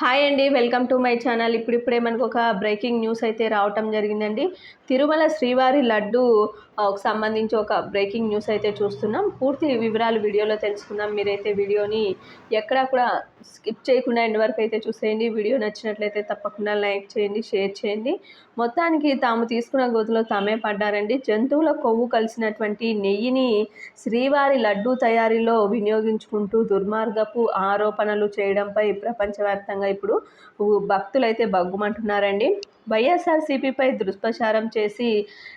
Hi అండి welcome to my channel. ఇప్పుడిప్పుడే మనకు ఒక బ్రేకింగ్ న్యూస్ అయితే రావటం జరిగిందండి. తిరుమల శ్రీవారి లడ్డు సంబంధించి ఒక బ్రేకింగ్ న్యూస్ అయితే చూస్తున్నాం. పూర్తి వివరాలు వీడియోలో తెలుసుకుందాం. మీరైతే వీడియోని ఎక్కడా కూడా స్కిప్ చేయకుండా ఎండ్ వరకు అయితే చూసేయండి. వీడియో నచ్చినట్లయితే తప్పకుండా లైక్ చేయండి షేర్ చేయండి. మొత్తానికి తాము తీసుకున్న గోతులో తామే పడ్డారండి. జంతువుల కొవ్వు కలిసినటువంటి నెయ్యిని శ్రీవారి లడ్డు తయారీలో వినియోగించుకుంటూ దుర్మార్గపు ఆరోపణలు చేయడంపై ప్రపంచవ్యాప్తంగా ఇప్పుడు భక్తులైతే బగ్గుమంటున్నారండి వైఎస్ఆర్సీపీపై దుష్ప్రచారం చేసి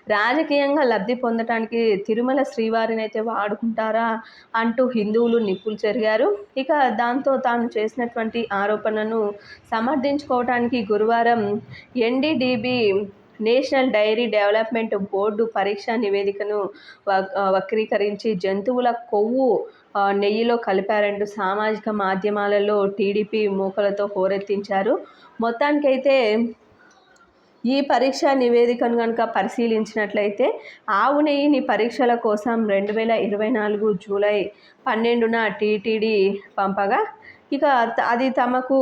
రాజకీయంగా లబ్ధి పొందటానికి తిరుమల శ్రీవారిని అయితే వాడుకుంటారా అంటూ హిందువులు నిప్పులు చెరిగారు. ఇక దాంతో తాను చేసినటువంటి ఆరోపణను సమర్థించుకోవటానికి గురువారం NDDB national dairy development board పరీక్షా నివేదికను వ- వక్రీకరించి జంతువుల కొవ్వు నెయ్యిలో కలిపారంటూ సామాజిక మాధ్యమాలలో టీడీపీ మూకలతో హోరెత్తించారు. మొత్తానికైతే ఈ పరీక్ష నివేదికను కనుక పరిశీలించినట్లయితే ఆవు నెయ్యిని పరీక్షల కోసం రెండు వేల ఇరవై నాలుగు జూలై పన్నెండున టీటీడీ పంపగా ఇక అది తమకు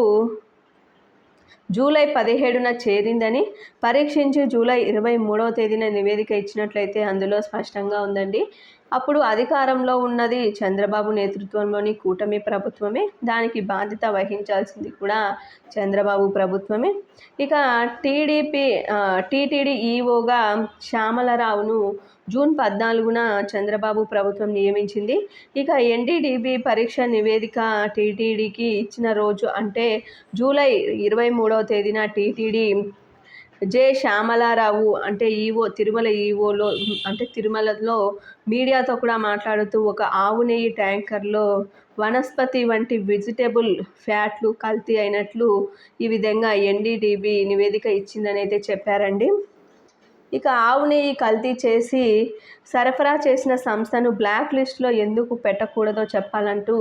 జూలై పదిహేడున చేరిందని పరీక్షించి జూలై ఇరవై మూడవ తేదీన నివేదిక ఇచ్చినట్లయితే అందులో స్పష్టంగా ఉందండి. అప్పుడు అధికారంలో ఉన్నది చంద్రబాబు నేతృత్వంలోని కూటమి ప్రభుత్వమే. దానికి బాధ్యత వహించాల్సింది కూడా చంద్రబాబు ప్రభుత్వమే. ఇక టీడీపీ టీటీడీ ఈఓగా శ్యామలరావును జూన్ పద్నాలుగున చంద్రబాబు ప్రభుత్వం నియమించింది. ఇక ఎన్డీడీబీ పరీక్ష నివేదిక టీటీడీకి ఇచ్చిన రోజు అంటే జూలై ఇరవై మూడవ తేదీన టీటీడీ జె శ్యామలారావు అంటే ఈవో తిరుమల ఈవోలో అంటే తిరుమలలో మీడియాతో కూడా మాట్లాడుతూ ఒక ఆవు నెయ్యి ట్యాంకర్లో వనస్పతి వంటి వెజిటేబుల్ ఫ్యాట్లు కల్తీ అయినట్లు ఈ విధంగా ఎన్డీడీబీ నివేదిక ఇచ్చిందని అయితే చెప్పారండి. ఇక ఆవు నెయ్యి కల్తీ చేసి సరఫరా చేసిన సంస్థను బ్లాక్ లిస్ట్లో ఎందుకు పెట్టకూడదో చెప్పాలంటూ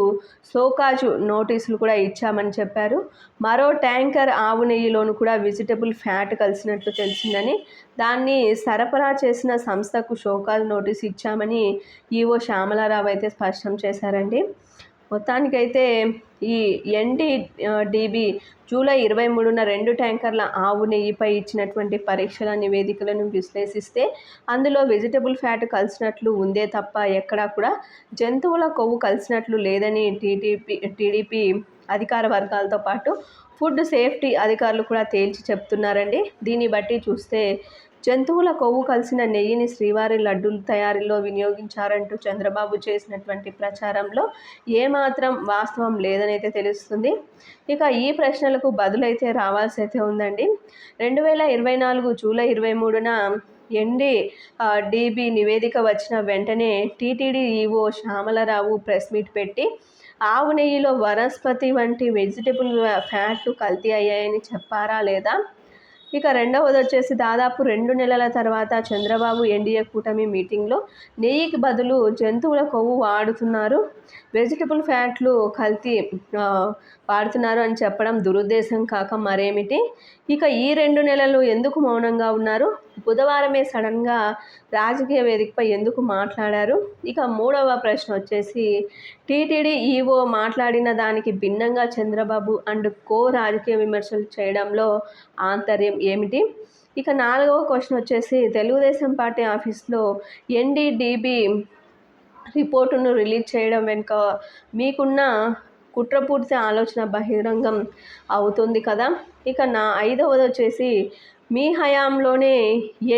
సోకాజు నోటీసులు కూడా ఇచ్చామని చెప్పారు. మరో ట్యాంకర్ ఆవు నెయ్యిలోను కూడా వెజిటబుల్ ఫ్యాట్ కలిసినట్లు తెలిసిందని దాన్ని సరఫరా చేసిన సంస్థకు షోకాజ్ నోటీస్ ఇచ్చామని ఈవో శ్యామలారావు అయితే స్పష్టం చేశారండి. మొత్తానికైతే ఈ ఎన్డీడీబీ జూలై ఇరవై మూడున రెండు ట్యాంకర్ల ఆవు నెయ్యిపై ఇచ్చినటువంటి పరీక్షల నివేదికలను విశ్లేషిస్తే అందులో వెజిటబుల్ ఫ్యాట్ కలిసినట్లు ఉందే తప్ప ఎక్కడా కూడా జంతువుల కొవ్వు కలిసినట్లు లేదని టీడీపీ టీడీపీ అధికార వర్గాలతో పాటు ఫుడ్ సేఫ్టీ అధికారులు కూడా తేల్చి చెప్తున్నారండి. దీన్ని బట్టి చూస్తే జంతువుల కొవ్వు కలిసిన నెయ్యిని శ్రీవారి లడ్డూలు తయారీలో వినియోగించారంటూ చంద్రబాబు చేసినటువంటి ప్రచారంలో ఏమాత్రం వాస్తవం లేదనైతే తెలుస్తుంది. ఇక ఈ ప్రశ్నలకు బదులైతే రావాల్సి అయితే ఉందండి. రెండు వేల ఇరవై నాలుగు జూలై ఇరవై మూడున ఎన్డీ డిబి నివేదిక వచ్చిన వెంటనే TTD EO Shyamala Rao press meet పెట్టి ఆవు నెయ్యిలో వనస్పతి వంటి వెజిటబుల్ ఫ్యాట్లు కల్తీ అయ్యాయని చెప్పారా లేదా? ఇక రెండవది వచ్చేసి దాదాపు రెండు నెలల తర్వాత చంద్రబాబు ఎన్డీఏ కూటమి మీటింగ్లో నెయ్యికి బదులు జంతువుల కొవ్వు వాడుతున్నారు. వెజిటబుల్ ఫ్యాట్లు కల్తీ వాడుతున్నారు అని చెప్పడం దురుద్దేశం కాక మరేమిటి? ఇక ఈ రెండు నెలలు ఎందుకు మౌనంగా ఉన్నారు? బుధవారమే సడన్గా రాజకీయ వేదికపై ఎందుకు మాట్లాడారు? ఇక మూడవ ప్రశ్న వచ్చేసి టీటీడీ ఈవో మాట్లాడిన దానికి భిన్నంగా చంద్రబాబు అండ్ కో రాజకీయ విమర్శలు చేయడంలో ఆంతర్యం ఏమిటి? ఇక నాలుగవ క్వశ్చన్ వచ్చేసి తెలుగుదేశం పార్టీ ఆఫీస్లో ఎన్డీడీబీ రిపోర్టును రిలీజ్ చేయడం వెనుక మీకున్న కుట్రపూర్తి ఆలోచన బహిరంగం అవుతుంది కదా? ఇక నా ఐదవది వచ్చేసి మీ హయాంలోనే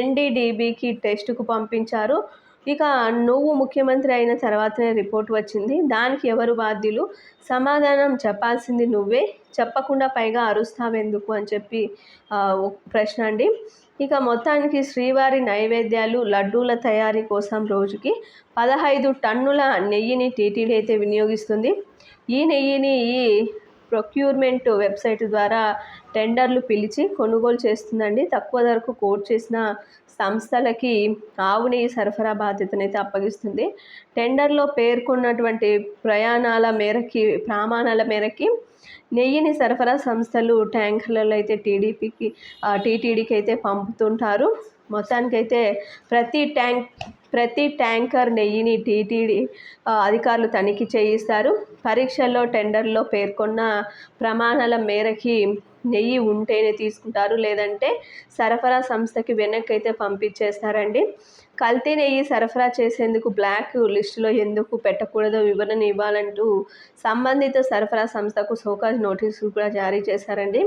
ఎన్డీడీబీకి టెస్టుకు పంపించారు. ఇక నువ్వు ముఖ్యమంత్రి అయిన తర్వాతనే రిపోర్ట్ వచ్చింది. దానికి ఎవరు బాధ్యులు? సమాధానం చెప్పాల్సింది నువ్వే. చెప్పకుండా పైగా అరుస్తావెందుకు అని చెప్పి ప్రశ్న అండి. ఇక మొత్తానికి శ్రీవారి నైవేద్యాలు లడ్డూల తయారీ కోసం రోజుకి పదహైదు టన్నుల నెయ్యిని టీటీడీ అయితే వినియోగిస్తుంది. ఈ నెయ్యిని ఈ ప్రొక్యూర్మెంట్ వెబ్సైట్ ద్వారా టెండర్లు పిలిచి కొనుగోలు చేస్తుందండి. తక్కువ ధరకు కోట్ చేసిన సంస్థలకి ఆవు నెయ్యి సరఫరా బాధ్యతనైతే అప్పగిస్తుంది. టెండర్లో పేర్కొన్నటువంటి ప్రయాణాల మేరకి ప్రమాణాల మేరకి నెయ్యిని సరఫరా సంస్థలు ట్యాంకర్లలో అయితే టీడీపీకి టీటీడీకి అయితే పంపుతుంటారు. మొత్తానికైతే ప్రతి ట్యాంక్ ప్రతి ట్యాంకర్ నెయ్యిని టీటీడీ అధికారులు తనిఖీ చేయిస్తారు. పరీక్షల్లో టెండర్లో పేర్కొన్న ప్రమాణాల మేరకి నెయ్యి ఉంటేనే తీసుకుంటారు లేదంటే సరఫరా సంస్థకి వెనక్కి అయితే పంపించేస్తారండి. కల్తీ నెయ్యి సరఫరా చేసేందుకు బ్లాక్ లిస్టులో ఎందుకు పెట్టకూడదో వివరణ ఇవ్వాలంటూ సంబంధిత సరఫరా సంస్థకు సోకాజ్ నోటీసులు కూడా జారీ చేశారండి.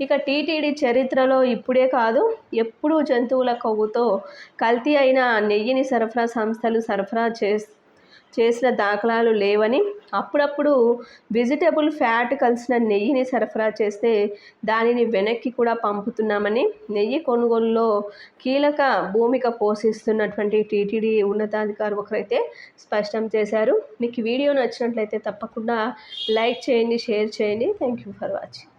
ఇక టీటీడీ చరిత్రలో ఇప్పుడే కాదు ఎప్పుడూ జంతువుల కొవ్వుతో కల్తీ అయిన నెయ్యిని సరఫరా సంస్థలు సరఫరా చేస్తూ చేసిన దాఖలాలు లేవని అప్పుడప్పుడు వెజిటబుల్ ఫ్యాట్ కలిసిన నెయ్యిని సరఫరా చేస్తే దానిని వెనక్కి కూడా పంపుతున్నామని నెయ్యి కొనుగోలులో కీలక భూమిక పోషిస్తున్నటువంటి టీటీడీ ఉన్నతాధికారి ఒకరైతే స్పష్టం చేశారు. మీకు వీడియో నచ్చినట్లయితే తప్పకుండా లైక్ చేయండి షేర్ చేయండి. Thank you for watching